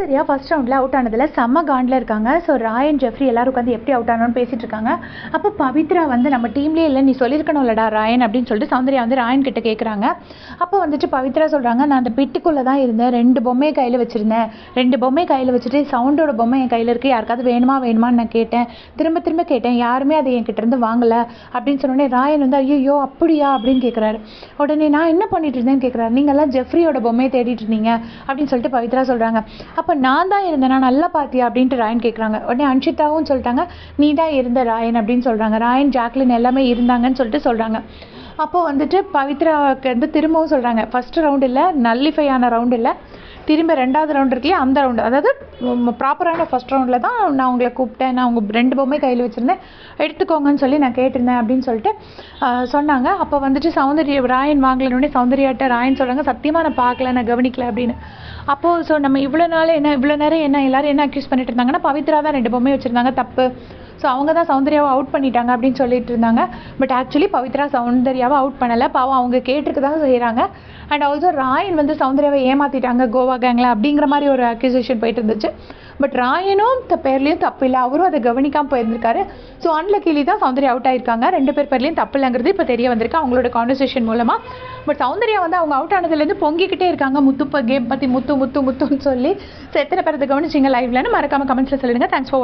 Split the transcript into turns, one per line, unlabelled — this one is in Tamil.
சரியா ஃபஸ்ட் ரவுண்டில் அவுட் ஆனதில் செம்ம காண்டில் இருக்காங்க. ஸோ ராயன் ஜெஃப்ரி எல்லாரும் உட்காந்து எப்படி அவுட் ஆனோன்னு பேசிட்டு இருக்காங்க. அப்போ பவித்ரா வந்து நம்ம டீம்லேயே இல்லை நீ சொல்லியிருக்கணும்லடா ராயன் அப்படின்னு சொல்லிட்டு சௌந்தர்யா வந்து ராயன் கிட்ட கேட்குறாங்க அப்போ வந்துட்டு பவித்ரா சொல்கிறாங்க நான் அந்த பிட்டுக்குள்ளே தான் இருந்தேன். ரெண்டு பொம்மையை கையில் வச்சுருந்தேன். ரெண்டு பொம்மையை கையில் வச்சுட்டு சவுண்டோட பொம்மை என் கையில் இருக்குது யாருக்காவது வேணுமா வேணுமான்னு நான் கேட்டேன். திரும்ப திரும்ப கேட்டேன். யாருமே அதை என்கிட்ட இருந்து வாங்கலை. அப்படின்னு சொன்னோடனே ராயன் வந்து ஐயோ அப்படியா? அப்படின்னு கேட்குறாரு உடனே நான் என்ன பண்ணிட்டு இருந்தேன்னு கேட்குறாரு நீங்கள்லாம் ஜெஃப்ரியோட பொம்மையை தேடிட்டு இருந்தீங்க. அப்படின்னு சொல்லிட்டு பவித்ரா சொல்கிறாங்க அப்போ அப்போ நான் தான் இருந்தேன் நான் நல்லா பார்த்தியா அப்படின்ட்டு ராயன் கேட்குறாங்க உடனே அன்ஷிதாவும் சொல்லிட்டாங்க நீ தான் இருந்த ராயன் அப்படின்னு சொல்கிறாங்க ராயன் ஜாக்லின் எல்லாமே இருந்தாங்கன்னு சொல்லிட்டு சொல்கிறாங்க அப்போ வந்துட்டு பவித்ராவுக்கு வந்து திரும்பவும் சொல்கிறாங்க ஃபர்ஸ்ட் ரவுண்ட் இல்லை நல்லிஃபை ஆன ரவுண்ட் இல்லை. திரும்ப ரெண்டாவது ரவுண்ட் இருக்குல்லையா அந்த ரவுண்டு அதாவது ப்ராப்பரான ஃபர்ஸ்ட் ரவுண்டில் தான் நான் உங்களை கூப்பிட்டேன் நான் உங்கள் ரெண்டு பொம்மை கையில் வச்சுருந்தேன். எடுத்துக்கோங்கன்னு சொல்லி நான் கேட்டிருந்தேன் அப்படின்னு சொல்லிட்டு சொன்னாங்க. அப்போ வந்துட்டு சௌந்தரிய ராயன் வாங்கலனோடனே சௌந்தர்யாட்ட ராயன் சொல்கிறாங்க சத்தியமாக நான் பார்க்கல நான் கவனிக்கல அப்படின்னு. அப்போது ஸோ நம்ம இவ்வளோ நாள் என்ன இவ்வளோ நேரம் என்ன எல்லோரும் என்ன அக்யூஸ் பண்ணிட்டு இருந்தாங்கன்னா பவித்ரா தான் ரெண்டு பொம்மை வச்சுருந்தாங்க தப்பு. ஸோ அவங்க தான் சௌந்தர்யாவை அவுட் பண்ணிட்டாங்க அப்படின்னு சொல்லிட்டு இருந்தாங்க. பட் ஆக்சுவலி பவித்ரா சௌந்தர்யாவை அவுட் பண்ணலை. பாவம் அவங்க கேட்டுருக்கு தான் செய்கிறாங்க அண்ட் ஆல்சோ ராயன் வந்து சௌந்தர்யாவை ஏமாற்றிட்டாங்க கோவா கேங்கில் அப்படிங்கிற மாதிரி ஒரு அக்யூசேஷன் போயிட்டு இருந்துச்சு. பட் ராயனும் த பேர்லேயும் தப்பு இல்லை. அவரும் அதை கவனிக்காமல் போயிருந்திருக்காரு. ஸோ அன்லக்கிலி தான் சௌந்தர்யா அவுட் ஆயிருக்காங்க. ரெண்டு பேர் பேர்லேயும் தப்பு இல்லைங்கிறது இப்போ தெரிய வந்திருக்கு அவங்களோட கான்வர்சேஷன் மூலமாக பட் சௌந்தர்யா வந்து அவங்க அவுட் ஆனதுலேருந்து பொங்கிக்கிட்டே இருக்காங்க. முத்து கேம் பற்றி முத்து முத்து முத்துன்னு சொல்லி. ஸோ எத்தனை பேர் அதை கவனிச்சிங்க லைவ்லன்னு மறக்காமல் கமெண்ட்ஸில் சொல்லிடுங்க தேங்க்ஸ் ஃபார்